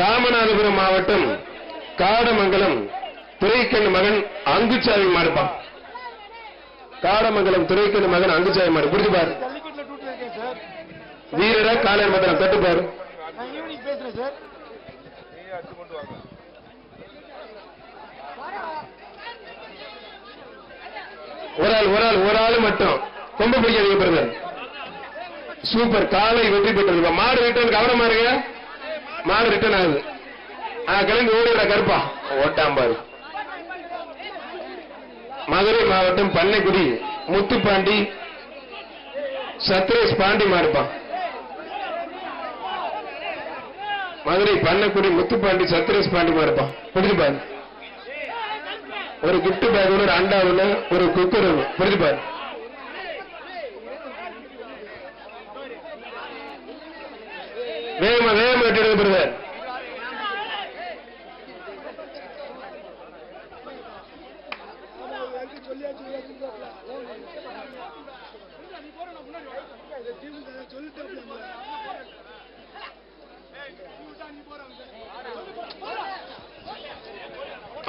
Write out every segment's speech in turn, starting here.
ராமநாதபுரம் மாவட்டம் காடமங்கலம் துரைக்கண்ணு மகன் அங்குச்சாமி மாடுப்பா. காடமங்கலம் துரைக்கண்ணு மகன் அங்குச்சாமி மாடு. புரிஞ்சுப்பாரு வீரர ஜல்லிக்கட்டுல டூட்டில் இருக்கேன் மந்திரம் தட்டு ஒரு ஆள் ஒரு ஆள் ஒரு ஆள் மட்டும். கொம்பு பிடிக்க பிரதர் சூப்பர். காலை வெற்றி பெற்றிருக்கா மாடு ரிட்டர்ன் கவனமா இருங்க. மாடு ரிட்டர்ன் ஆகுது. ஆ கிளம்பி ஓடிடுற கருப்பா. ஓட்டாம் பாரு மதுரை மாவட்டம் பண்ணைக்குடி முத்துப்பாண்டி சத்ரேஷ் பாண்டி மாடுப்பான் மதுரை பண்ணக்குடி முத்துப்பாண்டி சத்ரேஷ் பாண்டி மாடுப்பான் புரிஞ்சு பாரு. ஒரு கிஃப்ட் பேக் ஒரு அண்டா ஒண்ணு ஒரு குக்கர் ஒண்ணு புரிஞ்சு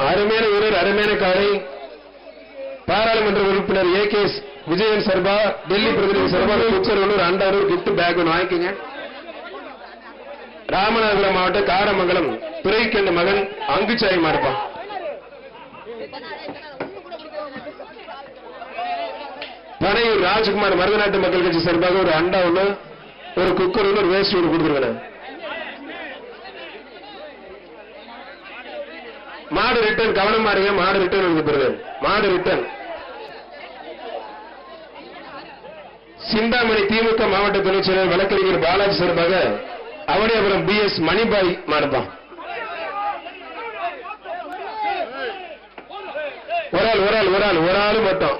அருமையான வீரர் அருமையான காலை. பாராளுமன்ற உறுப்பினர் ஏ கே விஜயன் சர்பா டெல்லி பிரதிநிதி சர்பா குச்சர் ஒன்று கிஃப்ட் பேக் ஒன்று ராமநாதபுரம் மாவட்டம் காரமங்கலம் துரைக்கண்ட மகன் அங்குச்சாய் மாடுப்பான் பனையூர் ராஜ்குமார் மருதநாட்டு மக்கள் கட்சி சார்பாக ஒரு அண்டா ஒன்று ஒரு குக்கர் ஒன்று ஒரு வேஸ்ட் ஒன்று கொடுத்துருக்கேன் மாடு ரிட்டர்ன் கவனமா இருங்க மாடு ரிட்டர்ன் இருக்கு பிறகு மாடு ரிட்டர்ன் சிந்தாமணி திமுக மாவட்ட துணைச் செயலர் வழக்கறிஞர் பாலாஜி சார்பாக அவனியாபுரம் பி எஸ் மணிபாய் மாடுப்பான் ஒரு ஆள் ஒரு ஆள் ஒரு ஆள் ஒரு ஆள் மட்டும்.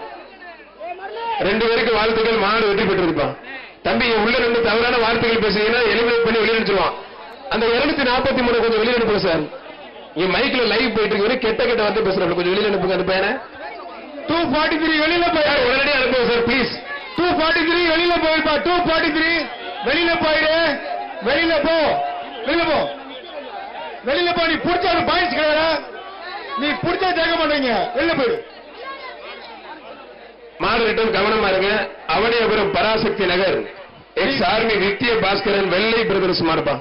ரெண்டு பேருக்கு வாழ்த்துக்கள் மாடு வெற்றி பெற்றிருப்பான் தம்பி உள்ள ரெண்டு தவறான வார்த்தைகள் பேசுறீங்கன்னா எலிமினேட் பண்ணி வெளியே அந்த இருநூத்தி நாற்பத்தி மூணு கொஞ்சம் வெளியே சார் இங்க மைக்ல லைவ் போயிட்டு இருக்கு. கெட்ட கெட்ட வார்த்தை பேசுறாங்க கொஞ்சம் வெளியே அனுப்புங்க அந்த பையனை டூ ஃபார்ட்டி த்ரீ வெளியில போய் சார், உடனடியாக அனுப்புங்க sir please two forty three வெளியில போயிருப்பா டூ ஃபார்ட்டி த்ரீ வெளியில போயிடு. வெளியில போ. வெளியில போ. வெளியில போ. நீ புடிச்ச ஒரு பாயிண்ட்ஸ் கிடையாது நீ புடிச்சா ஜெயிக்க மாட்டீங்க வெளியில போயிடு. மாடு ரிட்டன் கவனமா இருங்க. அவனியாபுரம் பராசக்தி நகர். எக்ஸ் ஆர்மி வித்திய பாஸ்கரன் வெள்ளை பிரதர்ஸ் மாடுப்பா.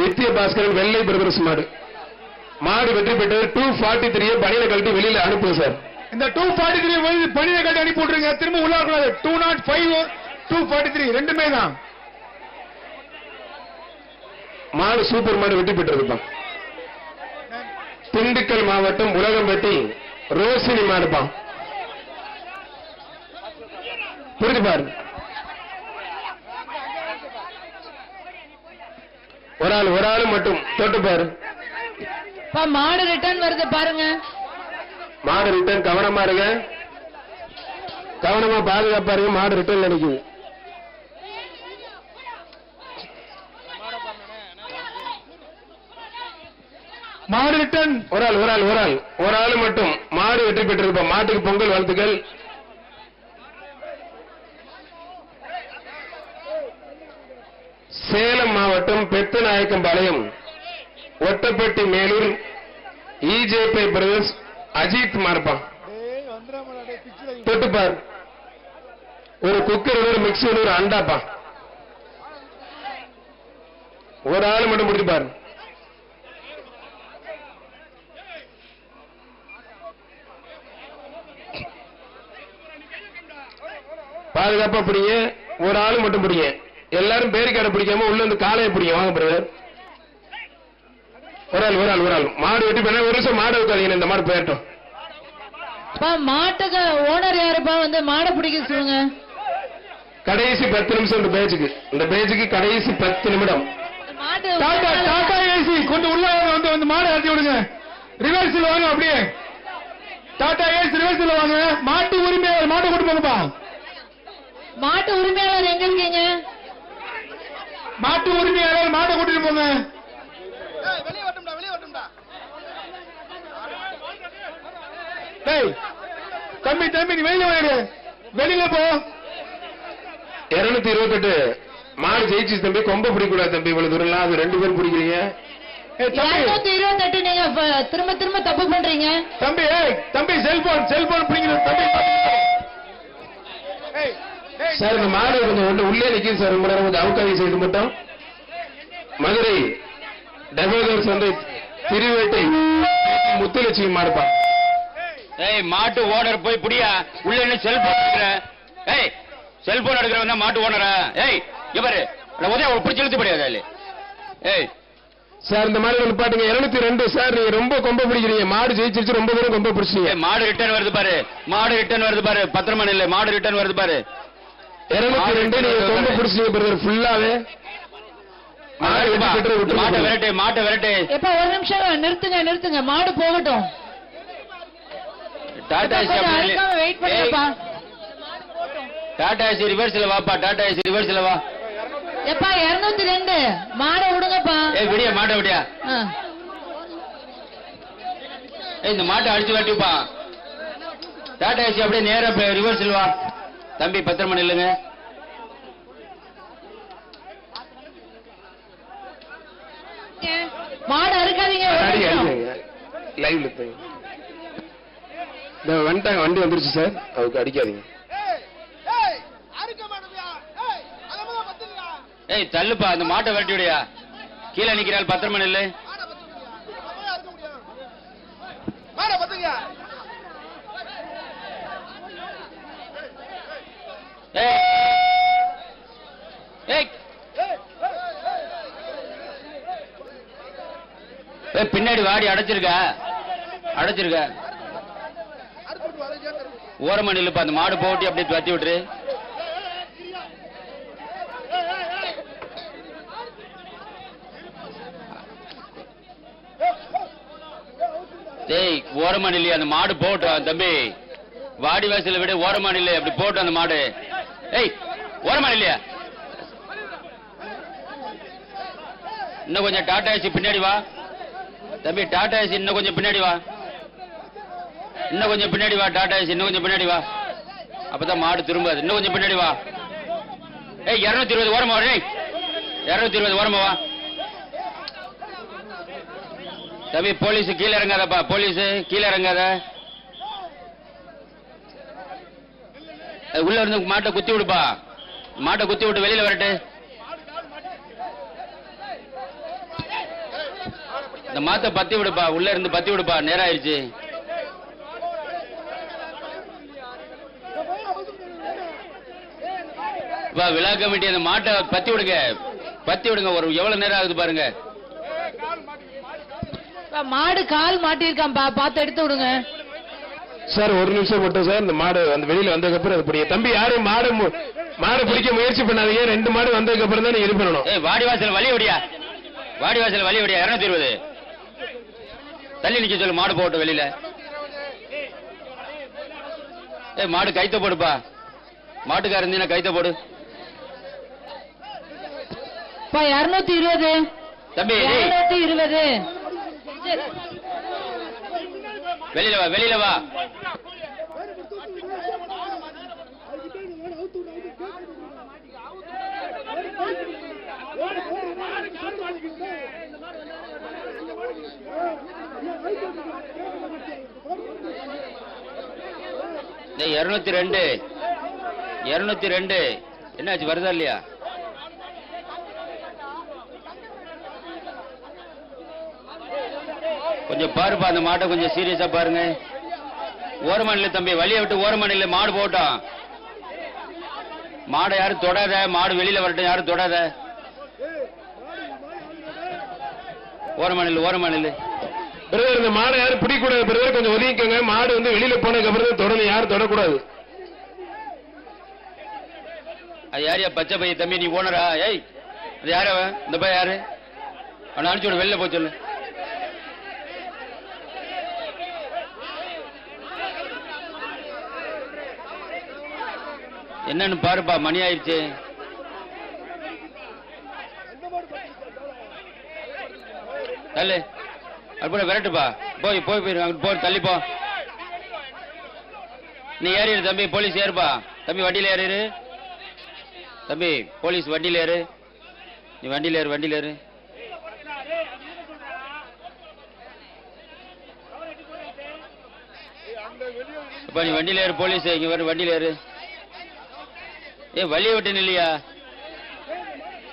வித்திய பாஸ்கரன் வெள்ளை பிரதர்ஸ் மாடு. மாடு வெற்றி பெற்றது. டூ ஃபார்ட்டி த்ரீ பணியில கழட்டி வெளியில அனுப்புங்க சார். இந்த டூ ஃபார்ட்டி த்ரீ பணியை கட்டி அனுப்பி விட்டுருங்க திரும்ப உள்ள வரக்கூடாது. Two naught five two forty three ரெண்டுமே தான். மாடு சூப்பர் மாடு வெற்றி பெற்றிருப்பா திண்டுக்கல் மாவட்டம் உலகம்பட்டி ரோசினி மாடுப்பா. புரிஞ்சு பாரு. ஒரு ஆள் ஒரு ஆள் மட்டும் தொட்டு பாரு. மாடு ரிட்டர்ன் வருது பாருங்க. மாடு ரிட்டர்ன் கவனமா இருங்க. கவனமா பாதுகாப்பா இருங்க மாடு ரிட்டர்ன் நினைக்குது. மாடு ரிட்டன் ஒரு ஆள் ஒரு ஆள் ஒரு ஆள். ஒரு ஆள் மட்டும். மாடு வெற்றி பெற்றிருப்போம். மாட்டுக்கு பொங்கல் வாழ்த்துக்கள். சேலம் மாவட்டம் பெத்தநாயக்கம்பாளையம். ஒட்டப்பட்டி மேலூர் இஜேபி பிரதர்ஸ் அஜித் மார்பான் தொட்டுப்பார். ஒரு குக்கர் ஒரு மிக்சி ஒரு அண்டாப்பா. ஒரு ஆள் மட்டும் பிடிச்சு பாரு பாதுகாப்பா பிடிங்க. ஒரு ஆள் மட்டும் பிடிங்க. எல்லாரும் பேரிக்காடை பிடிக்காம உள்ள இருந்து காலையை பிடிங்க. வாங்க பிரதர் ஒரு ஆள் ஒரு ஆள் ஒரு ஆள் மாடு வெட்டி பண்ண ஒரு நிமிஷம் மாடு வைக்காதீங்க இந்த மாடு போயிட்டோம் பா மாட்டுக்கு ஓனர் யாருப்பா வந்து மாடை பிடிக்க சொல்லுங்க. கடைசி பத்து நிமிஷம் இந்த பேஜுக்கு. இந்த பேஜுக்கு கடைசி பத்து நிமிடம். டாடா ஏசி கொஞ்சம் உள்ள வந்து வந்து மாடு இறக்கி விடுங்க. ரிவர்ஸ்ல வாங்க அப்படியே. டாடா ஏசி ரிவர்ஸ்ல வாங்க. மாட்டு உரிமையாளர் மாட்டை கொண்டு போங்கப்பா. மாட்டு உரிமையாளர் எங்க இருக்கீங்க? மாட்டு உரிமையாளர் மாட்டை கூட்டிட்டு போங்க. டேய் தம்பி தம்பி நீ வெளியில வாங்க வெளியில போ. இருநூத்தி இருபத்தெட்டு. மாடு ஜெயிச்சு தம்பி கொம்ப பிடிக்கூடாது தம்பி இவ்வளவு தூரம் அது ரெண்டு பேரும் பிடிக்கிறீங்க. திரும்ப திரும்ப தப்பு பண்றீங்க. தம்பி ஏய் தம்பி செல்போன் செல்போன் பிடிக்கிறது. தம்பி சார் இந்த மாடு கொஞ்சம் உள்ள- நிக்குது சார். ரொம்ப நேரம் கொஞ்சம் அவுக்காதி சைடு மட்டும். மதுரை டெபோகர் சந்தை திருவேட்டை முத்துலட்சுமி மாடுப்பா ஏய் மாட்டு ஓனர் போய் புடியா? உள்ள என்ன செல்போன் எடுக்கிற? ஏய் செல்போன் எடுக்கிறவன் மாட்டு ஓனரா? ஏய் இவரு உதய பிடிச்சி இழுத்து முடியாது அதுல. ஏய். சார் இந்த மாதிரி ஒன்று பாட்டுங்க இருநூத்தி ரெண்டு. சார் நீங்க ரொம்ப கொம்ப பிடிக்கிறீங்க. மாடு ஜெயிச்சிருச்சு ரொம்ப தூரம் கொம்ப பிடிச்சீங்க ஏய், மாடு ரிட்டர்ன் வருது பாரு. மாடு ரிட்டர்ன் வருது பாரு. பத்திரமா இல்ல மாடு ரிட்டர்ன் வருது பாரு. இருநூத்தி ரெண்டு நீங்க கொம்ப பிடிச்சீங்க பிரதர் ஃபுல்லாவே மாட்டை விரட்டு மாட்டை விரட்டு. எப்ப ஒரு நிமிஷம் நிறுத்துங்க நிறுத்துங்க. மாடு போகட்டும். டாடா வெயிட் ஏய், டாடா ஏசி ரிவர்ஸ்ல வாப்பா டாடா ஏசி ரிவர்ஸ்ல வா. எப்பா இருநூத்தி ரெண்டு. மாடை விடுங்கப்பா. விடியா மாட்டை விடியா. இந்த மாட்டை அடிச்சு வெட்டிப்பா. டாடா ஏசி அப்படியே நேரா ரிவர்ஸ்ல வா. தம்பி பத்திரமா நில்லுங்க. மாடு அறுக்காதீங்க லைவ்ல போய். இந்த வந்துட்டாங்க வண்டி வந்துருச்சு சார் அதுக்கு அடிக்காதீங்க. ஏய் தள்ளுப்பா அந்த மாட்டை விரட்டி விடியா. கீழே நிக்கிறாள் பத்திரமா நில்லு. ஏய். ஏய். ஏய் பின்னாடி வாடி அடைச்சிருக்க. அடைச்சிருக்க. ஓரமா நில்லுப்பா அந்த மாடு போட்டி அப்படியே துரத்தி விட்டுரு. டேய் ஓரமா நில்லு அந்த மாடு போட்டோம் தம்பி. வாடி வாசல விட ஓரமா நில்லு அப்படி போட்டு அந்த மாடு. ஏய் ஓரமா இல்லையா இன்னும் கொஞ்சம் டாடா ஏசி பின்னாடி வா. தம்பி டாடா ஏசி இன்னும் கொஞ்சம் பின்னாடி வா. இன்னும் கொஞ்சம் பின்னாடி வா டாடா இன்னும் கொஞ்சம் பின்னாடி வா. அப்பதான் மாடு திரும்பாது. இன்னும் கொஞ்சம் பின்னாடி வா. ஏய் இருநூத்தி இருபது ஓரமா வா இருநூத்தி இருபது ஓரமா வா. தம்பி போலீஸ் கீழே இறங்காதப்பா. போலீஸ் கீழே இறங்காத. உள்ள இருந்து மாட்டை குத்தி விடுப்பா. மாட்டை குத்தி விட்டு வெளியில வரட்டு. இந்த மாத்த பத்தி விடுப்பா. உள்ள இருந்து பத்தி விடுப்பா. நேரம் ஆயிடுச்சு. வா விழா கமிட்டி அந்த மாட்டை பத்தி விடுங்க. பத்தி விடுங்க ஒரு எவ்வளவு நேரம் ஆகுது பாருங்க. மாடு கால் மாட்டிருக்காம்பா பார்த்து எடுத்து விடுங்க. சார் ஒரு நிமிஷம் மட்டும் சார் இந்த மாடு அந்த வெளியில வந்ததுக்கு அப்புறம் அது பிடிங்க தம்பி யாரும் மாடு மு- மாடு பிடிக்க முயற்சி பண்ணாதீங்க. ரெண்டு மாடு வந்ததுக்கு அப்புறம் தான் இது பண்ணணும். வாடி வாசல் வழி விடியா வாடி வாசல் வழி விடியா இருநூத்தி இருபது. தள்ளி நிக்க சொல்லு மாடு போட்டு வெளியில. ஏய் மாடு கைத்த போடுப்பா. மாட்டுக்கார இருந்தீங்கன்னா கைத்த போடு? அப்பா இருநூத்தி இருபது. தம்பி இருநூத்தி இருபது. வெளியில வா வெளியில வா. இருநூத்தி ரெண்டு. இருநூத்தி ரெண்டு. என்னாச்சு வருதா இல்லையா? கொஞ்சம் பாருப்பா அந்த மாட்டை கொஞ்சம் சீரியஸா பாருங்க. ஓரமா நில்லு தம்பி வழியை விட்டு ஓரமா நில்லு மாடு போட்டோம் மாடை யாரும் தொடாத மாடு வெளியில வரட்டும் யாரும் தொடாத. ஓரமா நில்லு ஓரமா நில்லு பிரதர் இந்த மாடை யாரும் பிடிக்கூடாது பிரதர் கொஞ்சம் ஒதுங்கிக்கோங்க. மாடு வந்து வெளியில போனதுக்கு அப்புறம் தொடணும். யாரும் தொடக்கூடாது. அது யாரையா பச்சை பைய தம்பி நீ ஓனரா? ஏய் அது யாரு அவன்? இந்த பையன் யாரு? அவனை அனுப்பிச்சு வெளில போய் சொல்லு. என்னன்னு பாருப்பா மணி ஆயிடுச்சு. தள்ளு. அப்படி விரட்டுப்பா. போய் போய் போயிரு போய் தள்ளிப்போ நீ ஏறிடு தம்பி போலீஸ் ஏறுப்பா. தம்பி வண்டியில் ஏறிடு தம்பி போலீஸ் வண்டியில் ஏறு. நீ வண்டியில் ஏறு வண்டியில் ஏறு. இப்போ நீ வண்டியில் ஏறு போலீஸ் இங்கே வரும் வண்டியில் ஏறு. ஏ வழியை விட்டு இல்லையா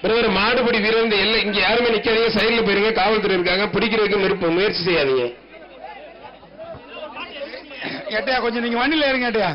பிரதர் மாடுபிடி வீரர் எல்லை இங்க யாருமே நிக்காதீங்க சைடுல போயிருங்க காவல்துறை இருக்காங்க பிடிக்கிறதுக்கு முயற்சி- முயற்சி செய்யாதீங்க. ஏட்டையா கொஞ்சம் நீங்க வண்டியில இருங்க ஏட்டையா.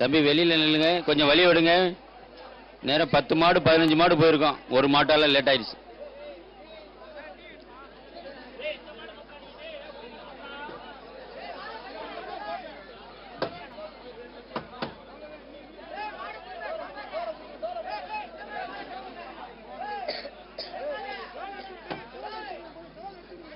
தம்பி வெளியில நில்லுங்க. கொஞ்சம் வழி விடுங்க. நேரம் பத்து மாடு பதினஞ்சு மாடு போயிருக்கோம். ஒரு மாட்டால லேட் ஆயிடுச்சு.